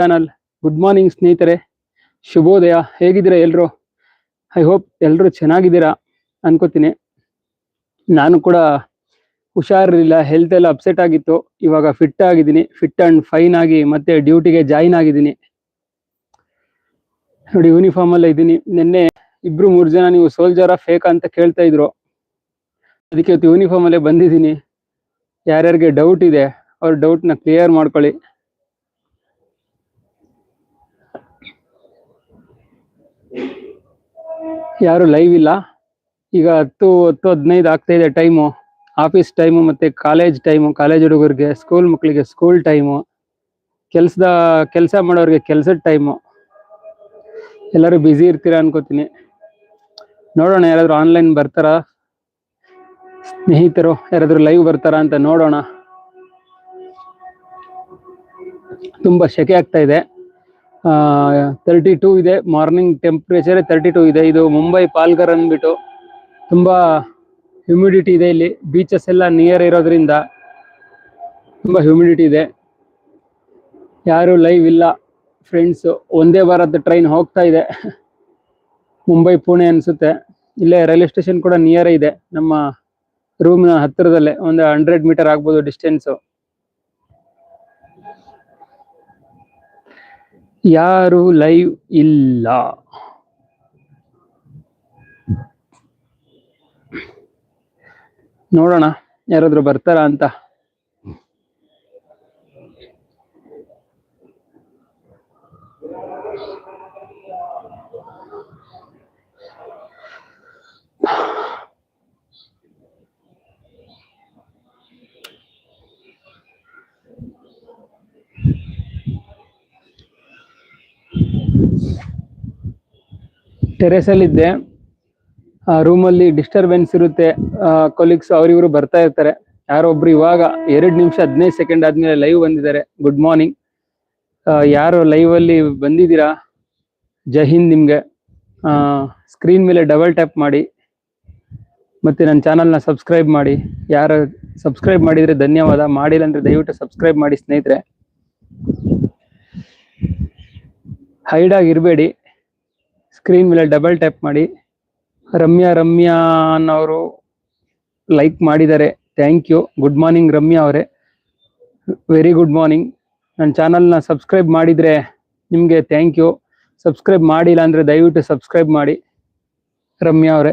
Channel. Good morning ಸ್ನೇಹಿತರೆ. ಶುಭೋದಯ. ಹೇಗಿದ್ದೀರಾ ಎಲ್ರು? ಐ ಹೋಪ್ ಎಲ್ಲರೂ ಚೆನ್ನಾಗಿದ್ದೀರಾ ಅನ್ಕೋತೀನಿ. ನಾನು ಕೂಡ ಹುಷಾರಿರಲಿಲ್ಲ. ಹೆಲ್ತ್ ಎಲ್ಲ ಅಪ್ಸೆಟ್ ಆಗಿತ್ತು. ಇವಾಗ ಫಿಟ್ ಆಗಿದ್ದೀನಿ. ಫಿಟ್ ಅಂಡ್ ಫೈನ್ ಆಗಿ ಮತ್ತೆ ಡ್ಯೂಟಿಗೆ ಜಾಯಿನ್ ಆಗಿದ್ದೀನಿ. ನೋಡಿ ಯೂನಿಫಾರ್ಮ್ ಅಲ್ಲಿ ಇದ್ದೀನಿ. ನಿನ್ನೆ ಇಬ್ರು ಮೂರು ಜನ ನೀವು ಸೋಲ್ಜರ ಫೇಕ್ ಅಂತ ಕೇಳ್ತಾ ಇದ್ರು. ಅದಕ್ಕೆ ಇವತ್ತು ಯೂನಿಫಾರ್ಮ್ ಅಲ್ಲೇ ಬಂದಿದ್ದೀನಿ. ಯಾರ್ಯಾರಿಗೆ ಡೌಟ್ ಇದೆ, ಅವ್ರ ಡೌಟ್ನ ಕ್ಲಿಯರ್ ಮಾಡ್ಕೊಳ್ಳಿ. ಯಾರು ಲೈವ್ ಇಲ್ಲ. ಈಗ ಹತ್ತು ಹತ್ತು, ಹದಿನೈದು ಆಗ್ತಾ ಇದೆ ಟೈಮು ಆಫೀಸ್ ಟೈಮು ಮತ್ತೆ ಕಾಲೇಜ್ ಟೈಮು ಕಾಲೇಜ್ ಹುಡುಗರಿಗೆ ಸ್ಕೂಲ್ ಮಕ್ಕಳಿಗೆ ಸ್ಕೂಲ್ ಟೈಮು ಕೆಲಸದ, ಕೆಲಸ ಮಾಡೋರಿಗೆ ಕೆಲಸದ ಟೈಮು ಎಲ್ಲರೂ ಬ್ಯುಸಿ ಇರ್ತೀರಾ ಅನ್ಕೋತೀನಿ. ನೋಡೋಣ, ಯಾರಾದರೂ ಆನ್ಲೈನ್ ಬರ್ತಾರ? ಸ್ನೇಹಿತರು, ಯಾರಾದರೂ ಲೈವ್ ಬರ್ತಾರಾ ಅಂತ ನೋಡೋಣ. ತುಂಬಾ ಶೆಕೆ ಆಗ್ತಾ ಇದೆ. ತರ್ಟಿ ಟೂ ಇದೆ. ಮಾರ್ನಿಂಗ್ ಟೆಂಪ್ರೇಚರ್ ತರ್ಟಿ ಟೂ ಇದೆ. ಇದು ಮುಂಬೈ ಪಾಲ್ಗರ್ ಅಂದ್ಬಿಟ್ಟು ತುಂಬಾ ಹ್ಯೂಮಿಡಿಟಿ ಇದೆ ಇಲ್ಲಿ. ಬೀಚಸ್ ಎಲ್ಲ ನಿಯರ್ ಇರೋದ್ರಿಂದ ತುಂಬಾ ಹ್ಯೂಮಿಡಿಟಿ ಇದೆ. ಯಾರು ಲೈವ್ ಇಲ್ಲ. ಫ್ರೆಂಡ್ಸ್ ಒಂದೇ ಭಾರತ್ ಟ್ರೈನ್ ಹೋಗ್ತಾ ಇದೆ. ಮುಂಬೈ ಪುಣೆ ಅನ್ಸುತ್ತೆ. ಇಲ್ಲೇ ರೈಲ್ವೆ ಸ್ಟೇಷನ್ ಕೂಡ ನಿಯರ್ ಇದೆ. ನಮ್ಮ ರೂಮ್ನ ಹತ್ತಿರದಲ್ಲೇ ಒಂದು ಹಂಡ್ರೆಡ್ ಮೀಟರ್ ಆಗ್ಬೋದು ಡಿಸ್ಟೆನ್ಸ್ ಯಾರು ಲೈವ್ ಇಲ್ಲ. ನೋಡೋಣ ಯಾರಾದ್ರೂ ಬರ್ತಾರಾ ಅಂತ. ಟೆರೆಸ್ ಅಲ್ಲಿ ಇದ್ದೆ ಆ ರೂಮಲ್ಲಿ ಡಿಸ್ಟರ್ಬೆನ್ಸ್ ಇರುತ್ತೆ. ಕೊಲೀಗ್ಸ್ ಅವರಿವರು ಬರ್ತಾ ಇರ್ತಾರೆ. ಯಾರೋ ಒಬ್ರು ಇವಾಗ ಎರಡು ನಿಮಿಷ ಹದಿನೈದು ಸೆಕೆಂಡ್ ಆದ್ಮೇಲೆ ಲೈವ್ ಬಂದಿದ್ದಾರೆ. ಗುಡ್ ಮಾರ್ನಿಂಗ್ ಯಾರು ಲೈವ್ ಅಲ್ಲಿ ಬಂದಿದ್ದೀರಾ? ಜೈ ಹಿಂದ್ ನಿಮ್ಗೆ. ಸ್ಕ್ರೀನ್ ಮೇಲೆ ಡಬಲ್ ಟ್ಯಾಪ್ ಮಾಡಿ. ಮತ್ತೆ ನನ್ನ ಚಾನಲ್ನ ಸಬ್ಸ್ಕ್ರೈಬ್ ಮಾಡಿ. ಯಾರು ಸಬ್ಸ್ಕ್ರೈಬ್ ಮಾಡಿದ್ರೆ ಧನ್ಯವಾದ. ಮಾಡಿಲ್ಲ ಅಂದ್ರೆ ದಯವಿಟ್ಟು ಸಬ್ಸ್ಕ್ರೈಬ್ ಮಾಡಿ ಸ್ನೇಹಿತರೆ. ಹೈಡ್ ಆಗಿರ್ಬೇಡಿ ಸ್ಕ್ರೀನ್ ಮೇಲೆ ಡಬಲ್ ಟ್ಯಾಪ್ ಮಾಡಿ ರಮ್ಯಾ ರಮ್ಯಾ ಅನ್ನೋರು ಲೈಕ್ ಮಾಡಿದ್ದಾರೆ. Thank you good morning Ramya ಅವರೇ. ವೆರಿ ಗುಡ್ ಮಾರ್ನಿಂಗ್ ನನ್ನ ಚಾನಲ್ನ ಸಬ್ಸ್ಕ್ರೈಬ್ ಮಾಡಿದರೆ ನಿಮಗೆ ಥ್ಯಾಂಕ್ ಯು ಸಬ್ಸ್ಕ್ರೈಬ್ ಮಾಡಿಲ್ಲ ಅಂದರೆ ದಯವಿಟ್ಟು ಸಬ್ಸ್ಕ್ರೈಬ್ ಮಾಡಿ. ರಮ್ಯಾ ಅವರೇ.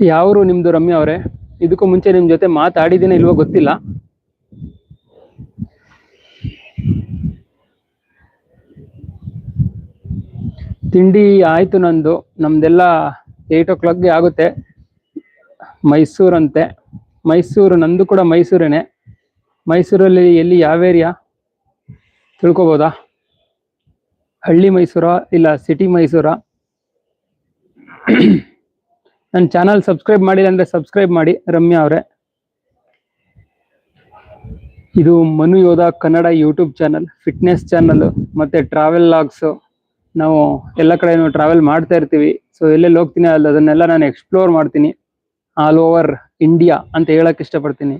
ಯಾವರು ನಿಮ್ಮದು ರಮ್ಯಾ ಅವರೇ? ಇದಕ್ಕೂ ಮುಂಚೆ ನಿಮ್ಮ ಜೊತೆ ಮಾತಾಡಿದ್ದೀನಿ ಇಲ್ವೋ ಗೊತ್ತಿಲ್ಲ. ತಿಂಡಿ ಆಯ್ತು ನಂದು. ನಮ್ದೆಲ್ಲ ಏಟ್ ಓ ಕ್ಲಾಕ್ಗೆ ಆಗುತ್ತೆ. ಮೈಸೂರಂತೆ. ಮೈಸೂರು, ನಂದು ಕೂಡ ಮೈಸೂರೇನೆ. ಮೈಸೂರಲ್ಲಿ ಎಲ್ಲಿ ಯಾವ ಏರಿಯಾ ತಿಳ್ಕೊಬೋದಾ? ಹಳ್ಳಿ ಮೈಸೂರಾ ಇಲ್ಲ ಸಿಟಿ ಮೈಸೂರಾ? ನನ್ನ ಚಾನಲ್ ಸಬ್ಸ್ಕ್ರೈಬ್ ಮಾಡಿಲ್ಲ ಅಂದರೆ ಸಬ್ಸ್ಕ್ರೈಬ್ ಮಾಡಿ, ರಮ್ಯಾ ಅವರೇ. ಇದು Manu Yodha Kannada YouTube channel fitness channel ಮತ್ತೆ ಟ್ರಾವೆಲ್ ಲಾಗ್ಸ್ ನಾವು ಎಲ್ಲ ಕಡೆನೂ ಟ್ರಾವೆಲ್ ಮಾಡ್ತಾ ಇರ್ತೀವಿ. ಸೊ ಎಲ್ಲೆಲ್ಲಿ ಹೋಗ್ತೀನಿ ಅಲ್ಲಿ ಅದನ್ನೆಲ್ಲ ನಾನು ಎಕ್ಸ್ಪ್ಲೋರ್ ಮಾಡ್ತೀನಿ. ಆಲ್ ಓವರ್ ಇಂಡಿಯಾ ಅಂತ ಹೇಳಕ್ ಇಷ್ಟಪಡ್ತೀನಿ.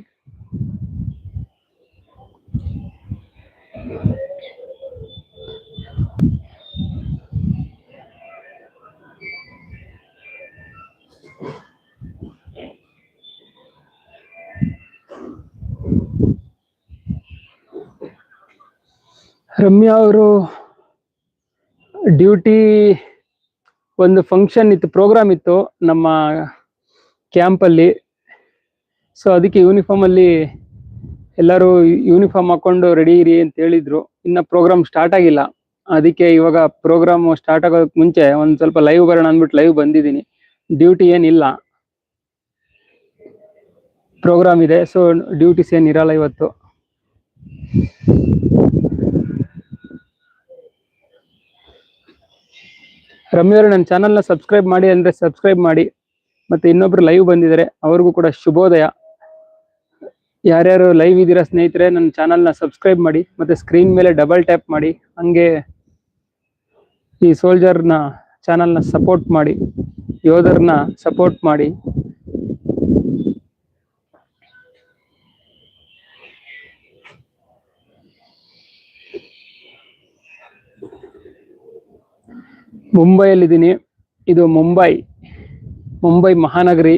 ರಮ್ಯಾ ಅವರು ಡ್ಯೂಟಿ ಒಂದು ಫಂಕ್ಷನ್ ಇತ್ತು ಪ್ರೋಗ್ರಾಮ್ ಇತ್ತು ನಮ್ಮ ಕ್ಯಾಂಪಲ್ಲಿ ಸೊ ಅದಕ್ಕೆ ಯೂನಿಫಾರ್ಮ್ ಅಲ್ಲಿ ಎಲ್ಲರೂ ಯೂನಿಫಾರ್ಮ್ ಹಾಕೊಂಡು ರೆಡಿ ಇರಿ ಅಂತ ಹೇಳಿದ್ರು. ಇನ್ನ ಪ್ರೋಗ್ರಾಮ್ ಸ್ಟಾರ್ಟ್ ಆಗಿಲ್ಲ. ಅದಕ್ಕೆ ಇವಾಗ ಪ್ರೋಗ್ರಾಮ್ ಸ್ಟಾರ್ಟ್ ಆಗೋದಕ್ಕೆ ಮುಂಚೆ ಒಂದು ಸ್ವಲ್ಪ ಲೈವ್ ಬರೋಣ ಅಂದ್ಬಿಟ್ಟು ಲೈವ್ ಬಂದಿದ್ದೀನಿ. ಡ್ಯೂಟಿ ಏನಿಲ್ಲ. ಪ್ರೋಗ್ರಾಮ್ ಇದೆ. ಸೊ ಡ್ಯೂಟೀಸ್ ಏನಿರಲ್ಲ ಇವತ್ತು. ರಮ್ಯವರು ನನ್ನ ಚಾನಲ್ನ ಸಬ್ಸ್ಕ್ರೈಬ್ ಮಾಡಿ ಅಂದ್ರೆ ಸಬ್ಸ್ಕ್ರೈಬ್ ಮಾಡಿ. ಮತ್ತೆ ಇನ್ನೊಬ್ರು ಲೈವ್ ಬಂದಿದ್ದಾರೆ ಅವ್ರಿಗೂ ಕೂಡ ಶುಭೋದಯ. ಯಾರ್ಯಾರು ಲೈವ್ ಇದ್ದೀರಾ ಸ್ನೇಹಿತರೆ ನನ್ನ ಚಾನಲ್ನ ಸಬ್ಸ್ಕ್ರೈಬ್ ಮಾಡಿ, ಮತ್ತೆ ಸ್ಕ್ರೀನ್ ಮೇಲೆ ಡಬಲ್ ಟ್ಯಾಪ್ ಮಾಡಿ, ಹಂಗೆ ಈ ಸೋಲ್ಜರ್ನ ಚಾನಲ್ನ ಸಪೋರ್ಟ್ ಮಾಡಿ ಯೋಧರನ್ನ ಸಪೋರ್ಟ್ ಮಾಡಿ. ಮುಂಬೈಯಲ್ಲಿದ್ದೀನಿ. ಇದು ಮುಂಬೈ ಮುಂಬೈ ಮಹಾನಗರಿ.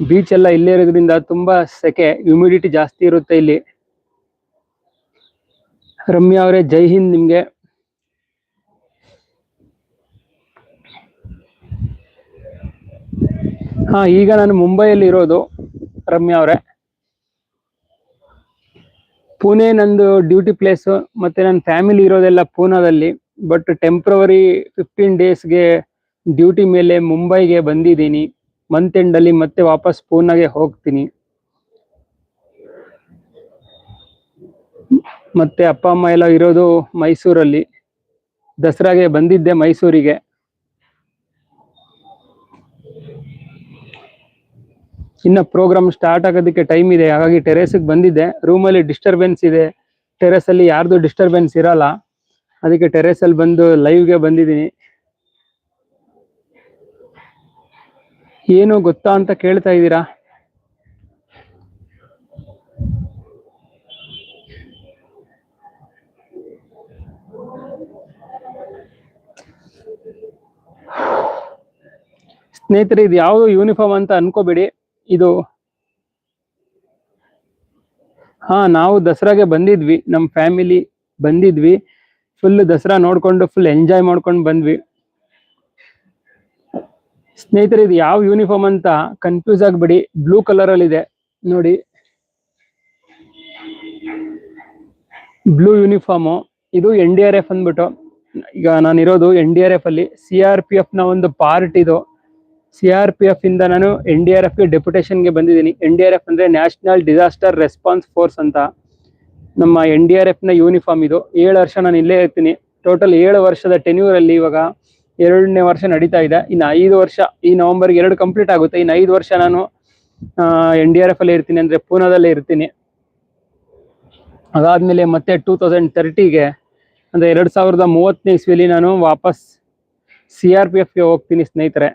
ಬೀಚ್ ಎಲ್ಲ ಇಲ್ಲೇ ಇರೋದ್ರಿಂದ ತುಂಬಾ ಸೆಕೆ ಹ್ಯುಮಿಡಿಟಿ ಜಾಸ್ತಿ ಇರುತ್ತೆ ಇಲ್ಲಿ. ರಮ್ಯಾ ಅವರೇ, ಜೈ ಹಿಂದ್ ನಿಮ್ಗೆ. ಹಾ, ಈಗ ನಾನು ಮುಂಬೈಯಲ್ಲಿ ಇರೋದು ರಮ್ಯಾ ಅವರೇ. ಪುಣೆ ನಂದು ಡ್ಯೂಟಿ ಪ್ಲೇಸ್ ಮತ್ತೆ ನನ್ನ ಫ್ಯಾಮಿಲಿ ಇರೋದೆಲ್ಲ ಪೂನಾದಲ್ಲಿ ಬಟ್ ಟೆಂಪ್ರವರಿ ಫಿಫ್ಟೀನ್ ಡೇಸ್ಗೆ ಡ್ಯೂಟಿ ಮೇಲೆ ಮುಂಬೈಗೆ ಬಂದಿದ್ದೀನಿ. ಮಂತ್ ಎಂಡಲ್ಲಿ ಮತ್ತೆ ವಾಪಸ್ ಪೂನಾಗೆ ಹೋಗ್ತೀನಿ. ಮತ್ತೆ ಅಪ್ಪ, ಅಮ್ಮ ಎಲ್ಲ ಇರೋದು ಮೈಸೂರಲ್ಲಿ. ದಸರಾಗೆ ಬಂದಿದ್ದೆ ಮೈಸೂರಿಗೆ. ಇನ್ನ ಪ್ರೋಗ್ರಾಮ್ ಸ್ಟಾರ್ಟ್ ಆಗೋದಕ್ಕೆ ಟೈಮ್ ಇದೆ. ಹಾಗಾಗಿ ಟೆರೇಸಿಗೆ ಬಂದಿದ್ದೆ. ರೂಮಲ್ಲಿ ಡಿಸ್ಟರ್ಬೆನ್ಸ್ ಇದೆ. ಟೆರೇಸ್ ಅಲ್ಲಿ ಯಾರ್ದು ಡಿಸ್ಟರ್ಬೆನ್ಸ್ ಇರಲ್ಲ. ಅದಕ್ಕೆ ಟೆರೆಸ್ ಅಲ್ಲಿ ಬಂದು ಲೈವ್ಗೆ ಬಂದಿದ್ದೀನಿ. ಏನು ಗೊತ್ತಾ ಅಂತ ಕೇಳ್ತಾ ಇದ್ದೀರಾ? ಸ್ನೇಹಿತರೆ, ಇದು ಯಾವುದು ಯೂನಿಫಾರ್ಮ್ ಅಂತ ಅನ್ಕೋಬೇಡಿ. ಇದು ಹಾ, ನಾವು ದಸರಾಗೆ ಬಂದಿದ್ವಿ. ನಮ್ಮ ಫ್ಯಾಮಿಲಿ ಬಂದಿದ್ವಿ. ಫುಲ್ ದಸರಾ ನೋಡ್ಕೊಂಡು ಫುಲ್ ಎಂಜಾಯ್ ಮಾಡ್ಕೊಂಡು ಬಂದ್ವಿ. ಸ್ನೇಹಿತರೆ, ಇದು ಯಾವ ಯೂನಿಫಾರ್ಮ್ ಅಂತ ಕನ್ಫ್ಯೂಸ್ ಆಗ್ಬಿಡಿ. ಬ್ಲೂ ಕಲರ್ ಅಲ್ಲಿ ಇದೆ. ನೋಡಿ. ಬ್ಲೂ ಯೂನಿಫಾರ್ಮ್ ಇದು ಎನ್ ಡಿ ಆರ್ ಎಫ್ ಅಂದ್ಬಿಟ್ಟು. ಈಗ ನಾನು ಇರೋದು ಎನ್ ಡಿ ಆರ್ ಎಫ್ ಅಲ್ಲಿ. ಸಿ ಆರ್ ಪಿ ಎಫ್ನ ಒಂದು ಪಾರ್ಟ್ ಇದು. ಸಿ ಆರ್ ಪಿ ಎಫ್ ಇಂದ ನಾನು ಎನ್ ಡಿ ಆರ್ ಎಫ್ಗೆ ಡೆಪ್ಯುಟೇಷನ್ಗೆ ಬಂದಿದ್ದೀನಿ. ಎನ್ ಡಿ ಆರ್ ಎಫ್ ಅಂದ್ರೆ ನ್ಯಾಷನಲ್ ಡಿಸಾಸ್ಟರ್ ರೆಸ್ಪಾನ್ಸ್ ಫೋರ್ಸ್ ಅಂತ. ನಮ್ಮ ಎನ್ ಡಿ ಆರ್ ಎಫ್ನ ಯೂನಿಫಾರ್ಮ್ ಇದು. ಏಳು ವರ್ಷ ನಾನು ಇಲ್ಲೇ ಇರ್ತೀನಿ. ಟೋಟಲ್ ಏಳು ವರ್ಷದ ಟೆನ್ಯೂರ್ ಅಲ್ಲಿ ಇವಾಗ ಎರಡನೇ ವರ್ಷ ನಡೀತಾ ಇದೆ. ಇನ್ನು ಐದು ವರ್ಷ, ಈ ನವೆಂಬರ್ ಎರಡು ಕಂಪ್ಲೀಟ್ ಆಗುತ್ತೆ. ಇನ್ನು ಐದು ವರ್ಷ ನಾನು ಎನ್ ಡಿ ಆರ್ ಎಫ್ ಅಲ್ಲಿ ಇರ್ತೀನಿ ಅಂದ್ರೆ ಪೂನಾದಲ್ಲೇ ಇರ್ತೀನಿ. ಅದಾದ್ಮೇಲೆ ಮತ್ತೆ ಟೂ ತೌಸಂಡ್ ತರ್ಟಿಗೆ ಅಂದ್ರೆ ಎರಡ್ ಸಾವಿರದ ಮೂವತ್ತನೇ ಇಸ್ವಿಲಿ ನಾನು ವಾಪಸ್ ಸಿ ಆರ್ ಪಿ ಎಫ್ಗೆ ಹೋಗ್ತೀನಿ ಸ್ನೇಹಿತರೆ.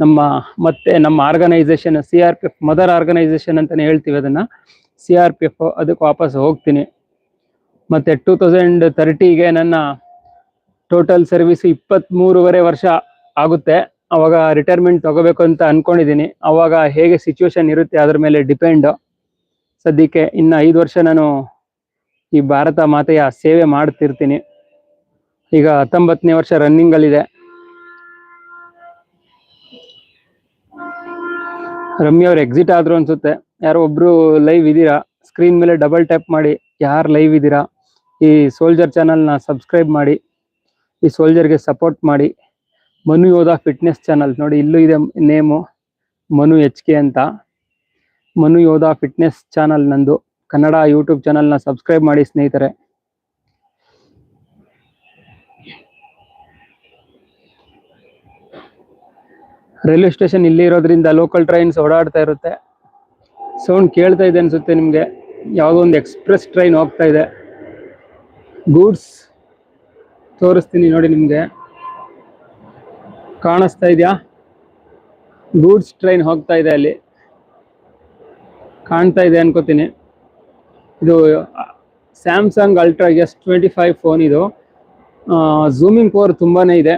ನಮ್ಮ ಮತ್ತೆ ನಮ್ಮ organisation C R P F mother organisation ಅಂತಾನೆ ಹೇಳ್ತೀವಿ ಅದನ್ನ. ಸಿ ಆರ್ ಪಿ ಎಫ್ ಅದಕ್ಕೆ ವಾಪಸ್ ಹೋಗ್ತೀನಿ. ಮತ್ತೆ ಟೂ ತೌಸಂಡ್ ತರ್ಟಿಗೆ ನನ್ನ ಟೋಟಲ್ ಸರ್ವಿಸ್ ಇಪ್ಪತ್ತ್ಮೂರುವರೆ ವರ್ಷ ಆಗುತ್ತೆ. ಅವಾಗ ರಿಟೈರ್ಮೆಂಟ್ ತಗೋಬೇಕು ಅಂತ ಅಂದ್ಕೊಂಡಿದ್ದೀನಿ ಅವಾಗ ಹೇಗೆ ಸಿಚುವೇಶನ್ ಇರುತ್ತೆ ಅದ್ರ ಮೇಲೆ ಡಿಪೆಂಡ್ ಸದ್ಯಕ್ಕೆ ಇನ್ನು ಐದು ವರ್ಷ ನಾನು ಈ ಭಾರತ ಮಾತೆಯ ಸೇವೆ ಮಾಡ್ತಿರ್ತೀನಿ. ಈಗ ಹತ್ತೊಂಬತ್ತನೇ ವರ್ಷ ರನ್ನಿಂಗ್ ಅಲ್ಲಿದೆ. ರಮ್ಯ ಅವ್ರು ಎಕ್ಸಿಟ್ ಆದ್ರು ಅನ್ಸುತ್ತೆ. ಯಾರೋ ಒಬ್ರು ಲೈವ್ ಇದ್ದೀರಾ? ಸ್ಕ್ರೀನ್ ಮೇಲೆ ಡಬಲ್ ಟ್ಯಾಪ್ ಮಾಡಿ, ಯಾರು ಲೈವ್ ಇದ್ದೀರಾ? ಈ ಸೋಲ್ಜರ್ ಚಾನಲ್ನ ಸಬ್ಸ್ಕ್ರೈಬ್ ಮಾಡಿ, ಈ ಸೋಲ್ಜರ್ಗೆ ಸಪೋರ್ಟ್ ಮಾಡಿ. ಮನು ಯೋಧ ಫಿಟ್ನೆಸ್ ಚಾನಲ್ ನೋಡಿ ಇಲ್ಲೂ ಇದೆ ನೇಮು, ಮನು ಎಚ್ ಕೆ ಅಂತ. ಮನು ಯೋಧ ಫಿಟ್ನೆಸ್ ಚಾನಲ್ ನಂದು. ಕನ್ನಡ ಯೂಟ್ಯೂಬ್ ಚಾನಲ್ನ ಸಬ್ಸ್ಕ್ರೈಬ್ ಮಾಡಿ ಸ್ನೇಹಿತರೆ. ರೈಲ್ವೆ ಸ್ಟೇಷನ್ ಇಲ್ಲಿ ಇರೋದ್ರಿಂದ ಲೋಕಲ್ ಟ್ರೈನ್ಸ್ ಓಡಾಡ್ತಾ ಇರುತ್ತೆ. ಸೌಂಡ್ ಕೇಳ್ತಾ ಇದೆ ಅನ್ಸುತ್ತೆ ನಿಮಗೆ. ಯಾವುದೋ ಒಂದು ಎಕ್ಸ್ಪ್ರೆಸ್ ಟ್ರೈನ್ ಹೋಗ್ತಾ ಇದೆ. ಗೂಡ್ಸ್ ತೋರಿಸ್ತೀನಿ ನೋಡಿ ನಿಮಗೆ. ಕಾಣಿಸ್ತಾ ಇದೆಯಾ? ಗೂಡ್ಸ್ ಟ್ರೈನ್ ಹೋಗ್ತಾ ಇದೆ ಅಲ್ಲಿ. ಕಾಣ್ತಾ ಇದೆ ಅನ್ಕೋತೀನಿ. ಇದು Samsung Ultra S twenty five phone ಇದು. ಝೂಮಿಂಗ್ ಪವರ್ ತುಂಬಾನೇ ಇದೆ.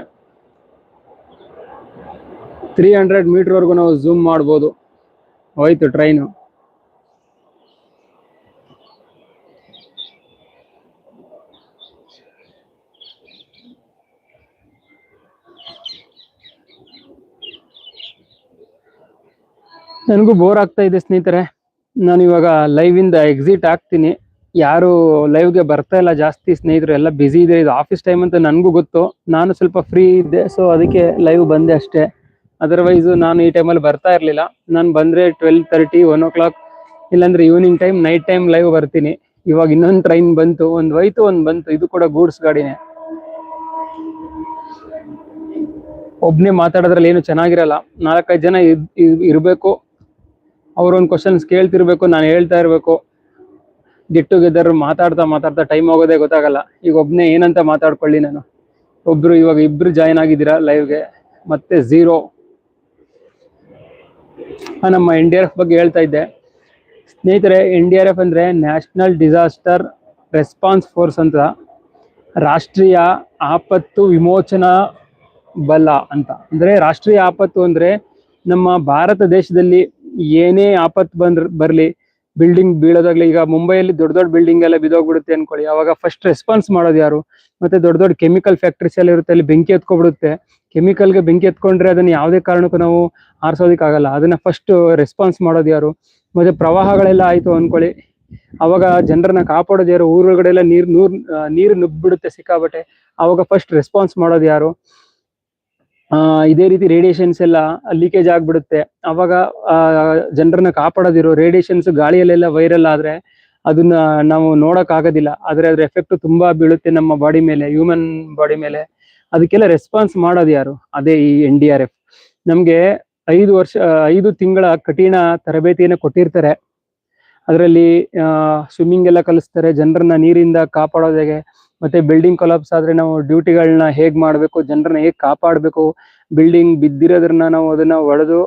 ತ್ರೀ ಹಂಡ್ರೆಡ್ ಮೀಟರ್ವರೆಗೂ ನಾವು ಝೂಮ್ ಮಾಡ್ಬೋದು. ಹೋಯ್ತು ಟ್ರೈನು. ನನಗೂ ಬೋರ್ ಆಗ್ತಾ ಇದೆ ಸ್ನೇಹಿತರೆ. ನಾನು ಇವಾಗ ಲೈವ್ ಇಂದ ಎಕ್ಸಿಟ್ ಆಗ್ತೀನಿ. ಯಾರು ಲೈವ್ಗೆ ಬರ್ತಾ ಇಲ್ಲ ಜಾಸ್ತಿ ಸ್ನೇಹಿತರು, ಎಲ್ಲ ಬ್ಯುಸಿ ಇದೆ ಇದು ಆಫೀಸ್ ಟೈಮ್ ಅಂತ ನನಗೂ ಗೊತ್ತು. ನಾನು ಸ್ವಲ್ಪ ಫ್ರೀ ಇದ್ದೆ ಸೊ ಅದಕ್ಕೆ ಲೈವ್ ಬಂದೆ ಅಷ್ಟೇ. ಅದರ್ವೈಸ್ ನಾನು ಈ ಟೈಮಲ್ಲಿ ಬರ್ತಾ ಇರಲಿಲ್ಲ. ನಾನು ಬಂದರೆ twelve thirty one o'clock ಇಲ್ಲಾಂದ್ರೆ evening time night time live ಬರ್ತೀನಿ. ಇವಾಗ ಇನ್ನೊಂದು ಟ್ರೈನ್ ಬಂತು, ಒಂದು ಹೋಯ್ತು, ಒಂದು ಬಂತು. ಇದು ಕೂಡ ಗೂಡ್ಸ್ ಗಾಡಿನೇ. ಒಬ್ನೇ ಮಾತಾಡೋದ್ರಲ್ಲಿ ಏನು ಚೆನ್ನಾಗಿರಲ್ಲ. ನಾಲ್ಕೈದು ಜನ ಇರ್ಬೇಕು. ಅವ್ರೊಂದು ಕ್ವಶನ್ಸ್ ಕೇಳ್ತಿರ್ಬೇಕು, ನಾನು ಹೇಳ್ತಾ ಇರಬೇಕು. ಗೆಟ್ ಟುಗೆದರ್ ಮಾತಾಡ್ತಾ ಮಾತಾಡ್ತಾ ಟೈಮ್ ಹೋಗೋದೇ ಗೊತ್ತಾಗಲ್ಲ. ಈಗ ಒಬ್ಬನೇ ಏನಂತ ಮಾತಾಡ್ಕೊಳ್ಳಿ ನಾನು. ಒಬ್ರು ಇವಾಗ ಇಬ್ರು ಜಾಯ್ನ್ ಆಗಿದ್ದೀರಾ ಲೈವ್ಗೆ ಮತ್ತೆ ಝೀರೋ ನಮ್ಮ ಎನ್ ಡಿ ಆರ್ ಎಫ್ ಬಗ್ಗೆ ಹೇಳ್ತಾ ಇದ್ದೆ. ಸ್ನೇಹಿತರೆ ಎನ್ ಡಿ ಆರ್ ಎಫ್ ಅಂದ್ರೆ ನ್ಯಾಷನಲ್ ಡಿಸಾಸ್ಟರ್ ರೆಸ್ಪಾನ್ಸ್ ಫೋರ್ಸ್ ಅಂತ. ರಾಷ್ಟ್ರೀಯ ಆಪತ್ತು ವಿಮೋಚನಾ ಬಲ ಅಂತ. ಅಂದ್ರೆ ರಾಷ್ಟ್ರೀಯ ಆಪತ್ತು ಅಂದ್ರೆ ನಮ್ಮ ಭಾರತ ದೇಶದಲ್ಲಿ ಏನೇ ಆಪತ್ ಬಂದ್ರ ಬರ್ಲಿ ಬಿಲ್ಡಿಂಗ್ ಬೀಳೋದಾಗ್ಲಿ, ಈಗ ಮುಂಬೈಯಲ್ಲಿ ದೊಡ್ಡ ದೊಡ್ಡ ಬಿಲ್ಡಿಂಗ್ ಎಲ್ಲ ಬಿದೋಗ್ಬಿಡುತ್ತೆ ಅನ್ಕೊಳ್ಳಿ. ಅವಾಗ ಫಸ್ಟ್ ರೆಸ್ಪಾನ್ಸ್ ಮಾಡೋದು ಯಾರು? ಮತ್ತೆ ದೊಡ್ಡ ದೊಡ್ಡ ಕೆಮಿಕಲ್ ಫ್ಯಾಕ್ಟ್ರೀಸ್ ಎಲ್ಲ ಇರುತ್ತೆ, ಅಲ್ಲಿ ಬೆಂಕಿ ಎತ್ಕೊಬಿಡುತ್ತೆ. ಕೆಮಿಕಲ್ಗೆ ಬೆಂಕಿ ಎತ್ಕೊಂಡ್ರೆ ಅದನ್ನ ಯಾವುದೇ ಕಾರಣಕ್ಕೂ ನಾವು ಆಗಲ್ಲ. ಅದನ್ನ ಫಸ್ಟ್ ರೆಸ್ಪಾನ್ಸ್ ಮಾಡೋದು ಯಾರು? ಮತ್ತೆ ಪ್ರವಾಹಗಳೆಲ್ಲ ಆಯ್ತು ಅನ್ಕೊಳ್ಳಿ. ಅವಾಗ ಜನರನ್ನ ಕಾಪಾಡೋದು ಯಾರು? ಊರೊಳಗಡೆ ಎಲ್ಲ ನೀರ್, ನೂರ್ ನೀರು ನುಗ್ಬಿಡುತ್ತೆ ಸಿಕ್ಕಾಬಟ್ಟೆ ಅವಾಗ ಫಸ್ಟ್ ರೆಸ್ಪಾನ್ಸ್ ಮಾಡೋದು ಯಾರು? ಇದೇ ರೀತಿ ರೇಡಿಯೇಷನ್ಸ್ ಎಲ್ಲ ಲೀಕೇಜ್ ಆಗ್ಬಿಡುತ್ತೆ. ಅವಾಗ, ಆ, ಜನರನ್ನ ಕಾಪಾಡೋದಿರೋ ರೇಡಿಯೇಷನ್ಸ್ ಗಾಳಿಯಲ್ಲೆಲ್ಲ ವೈರಲ್ ಆದ್ರೆ ಅದನ್ನ ನಾವು ನೋಡಕ್ ಆಗೋದಿಲ್ಲ ಆದ್ರೆ ಅದ್ರ ಎಫೆಕ್ಟ್ ತುಂಬಾ ಬೀಳುತ್ತೆ ನಮ್ಮ ಬಾಡಿ ಮೇಲೆ ಹ್ಯೂಮನ್ ಬಾಡಿ ಮೇಲೆ. ಅದಕ್ಕೆಲ್ಲ ರೆಸ್ಪಾನ್ಸ್ ಮಾಡೋದು ಯಾರು? ಅದೇ ಈ ಎನ್ ಡಿ ಆರ್ ಎಫ್ ನಮ್ಗೆ ಐದು ವರ್ಷ, ಐದು ತಿಂಗಳ ಕಠಿಣ ತರಬೇತಿಯನ್ನು ಕೊಟ್ಟಿರ್ತಾರೆ. ಅದರಲ್ಲಿ ಸ್ವಿಮ್ಮಿಂಗ್ ಎಲ್ಲ ಕಲಿಸ್ತಾರೆ. ಜನರನ್ನ ನೀರಿಂದ ಕಾಪಾಡೋದು ಹೇಗೆ ಮತ್ತೆ ಬಿಲ್ಡಿಂಗ್ ಕೊಲಾಪ್ಸ್ ಆದ್ರೆ ನಾವು ಡ್ಯೂಟಿಗಳನ್ನ ಹೇಗ್ ಮಾಡ್ಬೇಕು, ಜನರನ್ನ ಹೇಗ್ ಕಾಪಾಡ್ಬೇಕು ಬಿಲ್ಡಿಂಗ್ ಬಿದ್ದಿರೋದ್ರನ್ನ ನಾವು ಅದನ್ನ ಒಡೆದು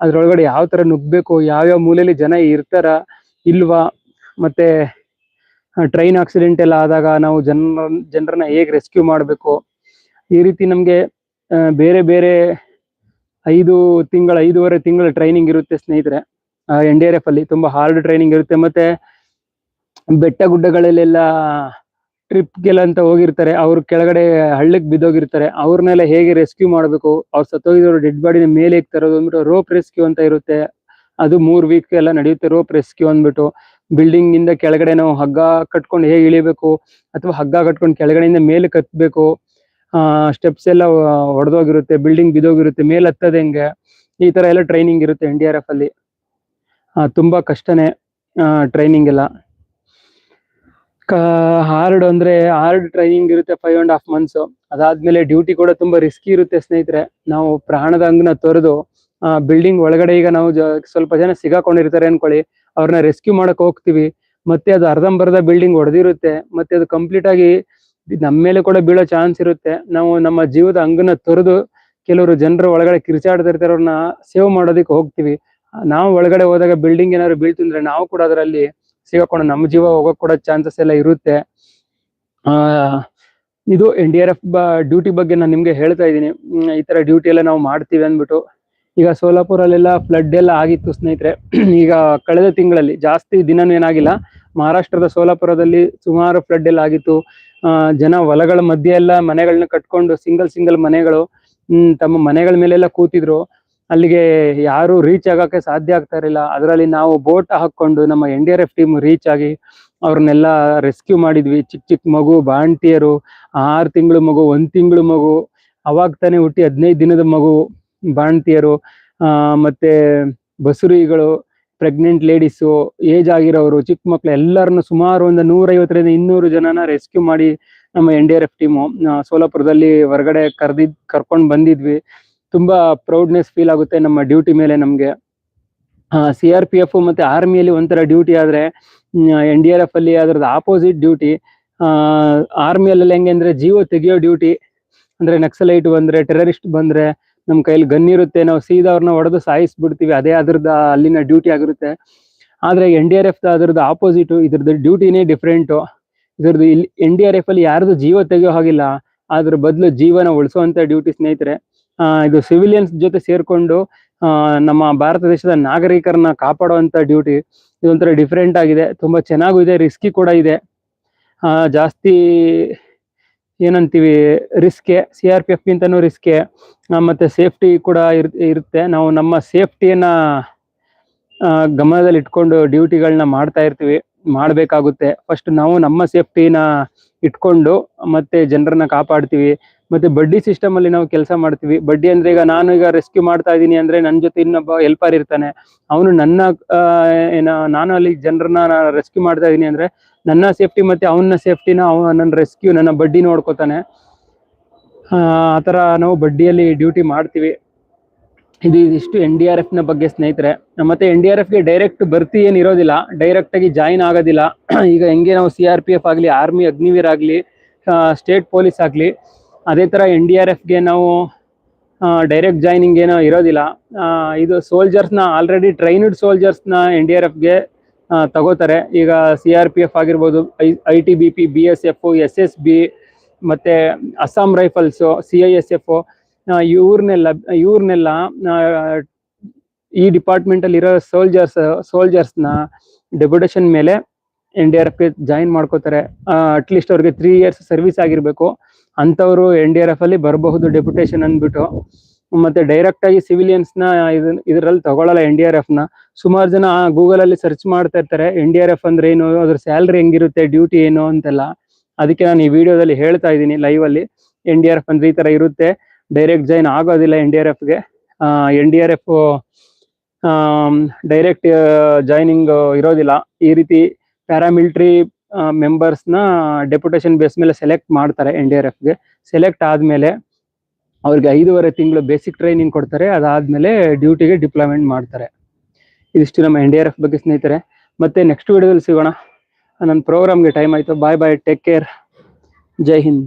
ಅದ್ರೊಳಗಡೆ ಯಾವ ತರ ನುಗ್ಬೇಕು ಯಾವ್ಯಾವ ಮೂಲೆಯಲ್ಲಿ ಜನ ಇರ್ತಾರ, ಇಲ್ವಾ, ಮತ್ತೆ ಟ್ರೈನ್ ಆಕ್ಸಿಡೆಂಟ್ ಎಲ್ಲ ಆದಾಗ ನಾವು ಜನ ಜನರನ್ನ ಹೇಗ್ ರೆಸ್ಕ್ಯೂ ಮಾಡ್ಬೇಕು, ಈ ರೀತಿ ನಮ್ಗೆ ಬೇರೆ ಬೇರೆ ಐದು ತಿಂಗಳ, ಐದೂವರೆ ತಿಂಗಳ ಟ್ರೈನಿಂಗ್ ಇರುತ್ತೆ ಸ್ನೇಹಿತರೆ ಎನ್ ಡಿ ಆರ್ ಎಫ್ ಅಲ್ಲಿ. ತುಂಬಾ ಹಾರ್ಡ್ ಟ್ರೈನಿಂಗ್ ಇರುತ್ತೆ. ಮತ್ತೆ ಬೆಟ್ಟ ಗುಡ್ಡಗಳಲ್ಲೆಲ್ಲ ಟ್ರಿಪ್ಗೆಲ್ಲ ಅಂತ ಹೋಗಿರ್ತಾರೆ, ಅವ್ರು ಕೆಳಗಡೆ ಹಳ್ಳಕ್ ಬಿದ್ದೋಗಿರ್ತಾರೆ ಅವ್ರನ್ನೆಲ್ಲ ಹೇಗೆ ರೆಸ್ಕ್ಯೂ ಮಾಡಬೇಕು, ಅವ್ರು ಸತ್ತೋಗಿದ್ರು ಡೆಡ್ ಬಾಡಿನ ಮೇಲೆ ಹೇಗೆ ತರೋದು ಅಂದ್ಬಿಟ್ಟು ರೋಪ್ ರೆಸ್ಕ್ಯೂ ಅಂತ ಇರುತ್ತೆ. ಅದು ಮೂರ್ ವೀಕ್ ಎಲ್ಲ ನಡೆಯುತ್ತೆ ರೋಪ್ ರೆಸ್ಕ್ಯೂ ಅಂದ್ಬಿಟ್ಟು. ಬಿಲ್ಡಿಂಗ್ ಇಂದ ಕೆಳಗಡೆ ನಾವು ಹಗ್ಗ ಕಟ್ಕೊಂಡು ಹೇಗೆ ಇಳಿಬೇಕು, ಅಥವಾ ಹಗ್ಗ ಕಟ್ಕೊಂಡು ಕೆಳಗಡೆಯಿಂದ ಮೇಲೆ ಕತ್ಬೇಕು, ಆ ಸ್ಟೆಪ್ಸ್ ಎಲ್ಲ ಹೊಡೆದೋಗಿರುತ್ತೆ ಬಿಲ್ಡಿಂಗ್ ಬಿದ್ದೋಗಿರುತ್ತೆ, ಮೇಲೆ ಹತ್ತದ ಹೆಂಗೆ, ಈ ತರ ಎಲ್ಲ ಟ್ರೈನಿಂಗ್ ಇರುತ್ತೆ ಎನ್ ಡಿ ಆರ್ ಎಫ್ ಅಲ್ಲಿ. ತುಂಬಾ ಕಷ್ಟನೇ ಟ್ರೈನಿಂಗ್ ಎಲ್ಲ. ಹಾರ್ಡ್ ಅಂದ್ರೆ ಹಾರ್ಡ್ ಟ್ರೈನಿಂಗ್ ಇರುತ್ತೆ ಫೈವ್ ಅಂಡ್ ಹಾಫ್ ಮಂತ್ಸ್ ಅದಾದ್ಮೇಲೆ ಡ್ಯೂಟಿ ಕೂಡ ತುಂಬಾ ರಿಸ್ಕಿ ಇರುತ್ತೆ ಸ್ನೇಹಿತರೆ. ನಾವು ಪ್ರಾಣದ ಅಂಗನ ತೊರೆದು ಬಿಲ್ಡಿಂಗ್ ಒಳಗಡೆ ಈಗ ನಾವು ಸ್ವಲ್ಪ ಜನ ಸಿಗಾಕೊಂಡಿರ್ತಾರೆ ಅನ್ಕೊಳ್ಳಿ. ಅವ್ರನ್ನ ರೆಸ್ಕ್ಯೂ ಮಾಡಕ್ ಹೋಗ್ತಿವಿ. ಮತ್ತೆ ಅದು ಅರ್ಧಂಬರ್ಧ ಬಿಲ್ಡಿಂಗ್ ಹೊಡೆದಿರುತ್ತೆ ಮತ್ತೆ ಅದು ಕಂಪ್ಲೀಟ್ ಆಗಿ ನಮ್ಮ ಮೇಲೆ ಕೂಡ ಬೀಳೋ ಚಾನ್ಸ್ ಇರುತ್ತೆ. ನಾವು ನಮ್ಮ ಜೀವದ ಅಂಗನ ತೊರೆದು ಕೆಲವರು ಜನರು ಒಳಗಡೆ ಕಿರ್ಚಾಡ್ತಿರ್ತಾರೆ ಅವ್ರನ್ನ ಸೇವ್ ಮಾಡೋದಕ್ಕೆ ಹೋಗ್ತಿವಿ. ನಾವು ಒಳಗಡೆ ಹೋದಾಗ ಬಿಲ್ಡಿಂಗ್ ಏನಾದ್ರು ಬೀಳ್ತಿದ್ರೆ ನಾವು ಕೂಡ ಅದರಲ್ಲಿ ಸಿಗಾಕೊಂಡು ನಮ್ಮ ಜೀವ ಹೋಗಕ್ ಕೂಡ ಚಾನ್ಸಸ್ ಎಲ್ಲ ಇರುತ್ತೆ. ಆ, ಇದು N D R F duty ಬಗ್ಗೆ ನಾನು ನಿಮ್ಗೆ ಹೇಳ್ತಾ ಇದ್ದೀನಿ. ಈ ತರ ಡ್ಯೂಟಿ ಎಲ್ಲ ನಾವು ಮಾಡ್ತೀವಿ ಅಂದ್ಬಿಟ್ಟು. ಈಗ ಸೋಲಾಪುರಲ್ಲೆಲ್ಲ ಫ್ಲಡ್ ಎಲ್ಲ ಆಗಿತ್ತು ಸ್ನೇಹಿತರೆ. ಈಗ ಕಳೆದ ತಿಂಗಳಲ್ಲಿ ಜಾಸ್ತಿ ದಿನನೂ ಏನಾಗಿಲ್ಲ. ಮಹಾರಾಷ್ಟ್ರದ ಸೋಲಾಪುರದಲ್ಲಿ ಸುಮಾರು ಫ್ಲಡ್ ಎಲ್ಲ ಆಗಿತ್ತು. ಜನ ಹೊಲಗಳ ಮಧ್ಯೆ ಎಲ್ಲ ಮನೆಗಳನ್ನ ಕಟ್ಕೊಂಡು ಸಿಂಗಲ್ ಸಿಂಗಲ್ ಮನೆಗಳು ತಮ್ಮ ಮನೆಗಳ ಮೇಲೆಲ್ಲ ಕೂತಿದ್ರು. ಅಲ್ಲಿಗೆ ಯಾರು ರೀಚ್ ಆಗಕ್ಕೆ ಸಾಧ್ಯ ಆಗ್ತಾ ಇರಲಿಲ್ಲ. ಅದರಲ್ಲಿ ನಾವು ಬೋಟ್ ಹಾಕೊಂಡು ನಮ್ಮ N D R F team reach ಆಗಿ ಅವ್ರನ್ನೆಲ್ಲ ರೆಸ್ಕ್ಯೂ ಮಾಡಿದ್ವಿ. ಚಿಕ್ಕ ಚಿಕ್ಕ ಮಗು, ಬಾಣ್ತಿಯರು, ಆರು ತಿಂಗಳು ಮಗು, ಒಂದ್ ತಿಂಗಳು ಮಗು, ಅವಾಗ ತಾನೆ ಹುಟ್ಟಿ ಹದಿನೈದು ದಿನದ ಮಗು, ಬಾಣ್ತಿಯರು ಮತ್ತೆ ಬಸುರಿಗಳು ಪ್ರೆಗ್ನೆಂಟ್ ಲೇಡೀಸು ಏಜ್ ಆಗಿರೋರು ಚಿಕ್ಕ ಮಕ್ಳು ಎಲ್ಲರನ್ನು ಸುಮಾರು ಒಂದು ನೂರೈವತ್ತರಿಂದ ಇನ್ನೂರು ಜನನ ರೆಸ್ಕ್ಯೂ ಮಾಡಿ ನಮ್ಮ N D R F team ಸೋಲಾಪುರದಲ್ಲಿ ಹೊರಗಡೆ ಕರ್ದಿದ್ ಕರ್ಕೊಂಡು ಬಂದಿದ್ವಿ. ತುಂಬಾ ಪ್ರೌಡ್ನೆಸ್ ಫೀಲ್ ಆಗುತ್ತೆ ನಮ್ಮ ಡ್ಯೂಟಿ ಮೇಲೆ ನಮ್ಗೆ. ಸಿ ಆರ್ ಪಿ ಎಫ್ ಮತ್ತೆ ಆರ್ಮಿಯಲ್ಲಿ ಒಂಥರ ಡ್ಯೂಟಿ ಆದ್ರೆ ಎನ್ ಡಿ ಆರ್ ಎಫ್ ಅಲ್ಲಿ ಅದ್ರದ್ದು ಆಪೋಸಿಟ್ ಡ್ಯೂಟಿ ಆರ್ಮಿಯಲ್ಲಿ ಹೆಂಗೆ ಅಂದ್ರೆ ಜೀವ ತೆಗಿಯೋ ಡ್ಯೂಟಿ ಅಂದ್ರೆ ನಕ್ಸಲೈಟ್ ಬಂದ್ರೆ ಟೆರರಿಸ್ಟ್ ಬಂದ್ರೆ, ನಮ್ ಕೈಲಿ ಗನ್ ಇರುತ್ತೆ, ನಾವು ಸೀದಾ ಅವ್ರನ್ನ ಹೊಡೆದು ಸಾಯಿಸ್ಬಿಡ್ತೀವಿ. ಅದೇ ಅದ್ರದ್ದು ಅಲ್ಲಿನ ಡ್ಯೂಟಿ ಆಗಿರುತ್ತೆ. ಆದ್ರೆ ಎನ್ ಡಿ ಆರ್ ಎಫ್ ಅದ್ರದ್ದು ಆಪೋಸಿಟ್ ಇದ್ರದ್ದು ಡ್ಯೂಟಿನೇ ಡಿಫ್ರೆಂಟು ಇದ್ರದ್ದು ಇಲ್ಲಿ ಎನ್ ಡಿ ಆರ್ ಎಫ್ ಅಲ್ಲಿ ಯಾರ್ದು ಜೀವ ತೆಗಿಯೋ ಹಾಗಿಲ್ಲ. ಅದ್ರ ಬದಲು ಜೀವನ ಉಳಿಸುವಂತ ಡ್ಯೂಟಿ ಸ್ನೇಹಿತರೆ. ಇದು ಸಿವಿಲಿಯನ್ಸ್ ಜೊತೆ ಸೇರ್ಕೊಂಡು ನಮ್ಮ ಭಾರತ ದೇಶದ ನಾಗರಿಕರನ್ನ ಕಾಪಾಡುವಂತ ಡ್ಯೂಟಿ ಇದೊಂಥರ ಡಿಫ್ರೆಂಟ್ ಆಗಿದೆ. ತುಂಬಾ ಚೆನ್ನಾಗೂ ಇದೆ ರಿಸ್ಕಿ ಕೂಡ ಇದೆ. ಜಾಸ್ತಿ ಏನಂತೀವಿ ರಿಸ್ಕೆ ಸಿ ಆರ್ ಪಿ ಎಫ್ ಗಿಂತನೂ ರಿಸ್ಕೆ ಮತ್ತೆ ಸೇಫ್ಟಿ ಕೂಡ ಇರ್- ಇರುತ್ತೆ. ನಾವು ನಮ್ಮ ಸೇಫ್ಟಿಯನ್ನ ಗಮನದಲ್ಲಿ ಇಟ್ಕೊಂಡು ಡ್ಯೂಟಿಗಳನ್ನ ಮಾಡ್ತಾ ಇರ್ತೀವಿ, ಮಾಡ್ಬೇಕಾಗುತ್ತೆ. ಫಸ್ಟ್ ನಾವು ನಮ್ಮ ಸೇಫ್ಟಿನ ಇಟ್ಕೊಂಡು ಮತ್ತೆ ಜನರನ್ನ ಕಾಪಾಡ್ತೀವಿ. ಮತ್ತೆ ಬಡ್ಡಿ ಸಿಸ್ಟಮ್ ಅಲ್ಲಿ ನಾವು ಕೆಲಸ ಮಾಡ್ತೀವಿ. ಬಡ್ಡಿ ಅಂದ್ರೆ ಈಗ ನಾನು ಈಗ ರೆಸ್ಕ್ಯೂ ಮಾಡ್ತಾ ಇದ್ದೀನಿ ಅಂದ್ರೆ ನನ್ನ ಜೊತೆ ಇನ್ನೊಬ್ಬ ಹೆಲ್ಪರ್ ಇರ್ತಾನೆ. ಅವನು ನನ್ನ ಏನ, ನಾನು ಅಲ್ಲಿ ಜನರನ್ನ ರೆಸ್ಕ್ಯೂ ಮಾಡ್ತಾ ಇದ್ದೀನಿ ಅಂದ್ರೆ ನನ್ನ ಸೇಫ್ಟಿ ಮತ್ತೆ ಅವನ ಸೇಫ್ಟಿನ ಅವ ನನ್ನ ರೆಸ್ಕ್ಯೂ ನನ್ನ ಬಡ್ಡಿ ನೋಡ್ಕೋತಾನೆ. ಆತರ ನಾವು ಬಡ್ಡಿಯಲ್ಲಿ ಡ್ಯೂಟಿ ಮಾಡ್ತೀವಿ. ಇದು ಇದಿಷ್ಟು ಎನ್ ಡಿ ಆರ್ ಎಫ್ನ ಬಗ್ಗೆ ಸ್ನೇಹಿತರೆ. ಮತ್ತೆ ಎನ್ ಡಿ ಆರ್ ಎಫ್ಗೆ ಡೈರೆಕ್ಟ್ ಭರ್ತಿ ಏನ್ ಇರೋದಿಲ್ಲ. ಡೈರೆಕ್ಟ್ ಆಗಿ ಜಾಯಿನ್ ಆಗೋದಿಲ್ಲ. ಈಗ ಹೆಂಗೆ ನಾವು ಸಿ ಆರ್ ಪಿ ಎಫ್ ಆಗ್ಲಿ ಆರ್ಮಿ ಅಗ್ನಿವೀರ್ ಆಗ್ಲಿ ಸ್ಟೇಟ್ ಪೊಲೀಸ್ ಆಗ್ಲಿ ಅದೇ ತರ ಎನ್ ಡಿ ಆರ್ ಎಫ್ಗೆ ನಾವು ಡೈರೆಕ್ಟ್ ಜಾಯ್ನಿಂಗ್ ಏನೋ ಇರೋದಿಲ್ಲ. ಇದು ಸೋಲ್ಜರ್ಸ್ನ ಆಲ್ರೆಡಿ ಟ್ರೈನ್ಡ್ ಸೋಲ್ಜರ್ಸ್ನ ಎನ್ ಡಿ ಆರ್ ಎಫ್ಗೆ ತಗೋತಾರೆ. ಈಗ ಸಿ ಆರ್ ಪಿ ಎಫ್ ಆಗಿರ್ಬೋದು, I T B P B S F S S B ಮತ್ತೆ Assam rifles C I S F ಇವ್ರನ್ನೆಲ್ಲ ಇವ್ರನ್ನೆಲ್ಲ ಈ ಡಿಪಾರ್ಟ್ಮೆಂಟ್ ಅಲ್ಲಿ ಇರೋ ಸೋಲ್ಜರ್ಸ್ ಸೋಲ್ಜರ್ಸ್ನ ಡೆಪ್ಯುಟೇಷನ್ ಮೇಲೆ ಎನ್ ಡಿ ಆರ್ ಎಫ್ಗೆ ಜಾಯಿನ್ ಮಾಡ್ಕೋತಾರೆ. ಅಟ್ಲೀಸ್ಟ್ ಅವ್ರಿಗೆ ತ್ರೀ ಇಯರ್ಸ್ ಸರ್ವಿಸ್ ಆಗಿರ್ಬೇಕು. ಅಂಥವ್ರು ಎನ್ ಡಿ ಆರ್ ಎಫ್ ಅಲ್ಲಿ ಬರಬಹುದು ಡೆಪ್ಯುಟೇಷನ್ ಅಂದ್ಬಿಟ್ಟು. ಮತ್ತೆ ಡೈರೆಕ್ಟ್ ಆಗಿ ಸಿವಿಲಿಯನ್ಸ್ನ ಇದರಲ್ಲಿ ತಗೊಳಲ್ಲ ಎನ್ ಡಿ ಆರ್ ಎಫ್ನ. ಸುಮಾರು ಜನ ಗೂಗಲ್ ಅಲ್ಲಿ ಸರ್ಚ್ ಮಾಡ್ತಾ ಇರ್ತಾರೆ ಎನ್ ಡಿ ಆರ್ ಎಫ್ ಅಂದ್ರೆ ಏನು, ಅದ್ರ ಸ್ಯಾಲ್ರಿ ಹೆಂಗಿರುತ್ತೆ ಡ್ಯೂಟಿ ಏನು ಅಂತೆಲ್ಲ. ಅದಕ್ಕೆ ನಾನು ಈ ವಿಡಿಯೋದಲ್ಲಿ ಹೇಳ್ತಾ ಇದ್ದೀನಿ ಲೈವ್ ಅಲ್ಲಿ. ಎನ್ ಡಿ ಆರ್ ಎಫ್ ಅಂದ್ರೆ ಈ ತರ ಇರುತ್ತೆ. ಡೈರೆಕ್ಟ್ ಜಾಯಿನ್ ಆಗೋದಿಲ್ಲ N D R ಎಫ್ಗೆ N D R F direct joining ಇರೋದಿಲ್ಲ. ಈ ರೀತಿ ಪ್ಯಾರಾಮಿಲಿಟರಿ ಮೆಂಬರ್ಸ್ನ ಡೆಪ್ಯುಟೇಷನ್ ಬೇಸ್ ಮೇಲೆ ಸೆಲೆಕ್ಟ್ ಮಾಡ್ತಾರೆ ಎನ್ ಡಿ ಆರ್ ಎಫ್ಗೆ ಸೆಲೆಕ್ಟ್ ಆದಮೇಲೆ ಅವ್ರಿಗೆ ಐದೂವರೆ ತಿಂಗಳು ಬೇಸಿಕ್ ಟ್ರೈನಿಂಗ್ ಕೊಡ್ತಾರೆ. ಅದಾದ್ಮೇಲೆ ಡ್ಯೂಟಿಗೆ ಡಿಪ್ಲಾಯ್ಮೆಂಟ್ ಮಾಡ್ತಾರೆ. ಇದಿಷ್ಟು ನಮ್ಮ ಎನ್ ಡಿ ಆರ್ ಎಫ್ ಬಗ್ಗೆ ಸ್ನೇಹಿತರೆ. ಮತ್ತೆ ನೆಕ್ಸ್ಟ್ ವಿಡಿಯೋದಲ್ಲಿ ಸಿಗೋಣ. ನನ್ನ ಪ್ರೋಗ್ರಾಮ್ಗೆ ಟೈಮ್ ಆಯಿತು. ಬಾಯ್ ಬಾಯ್ ಟೇಕ್ ಕೇರ್ ಜೈ ಹಿಂದ್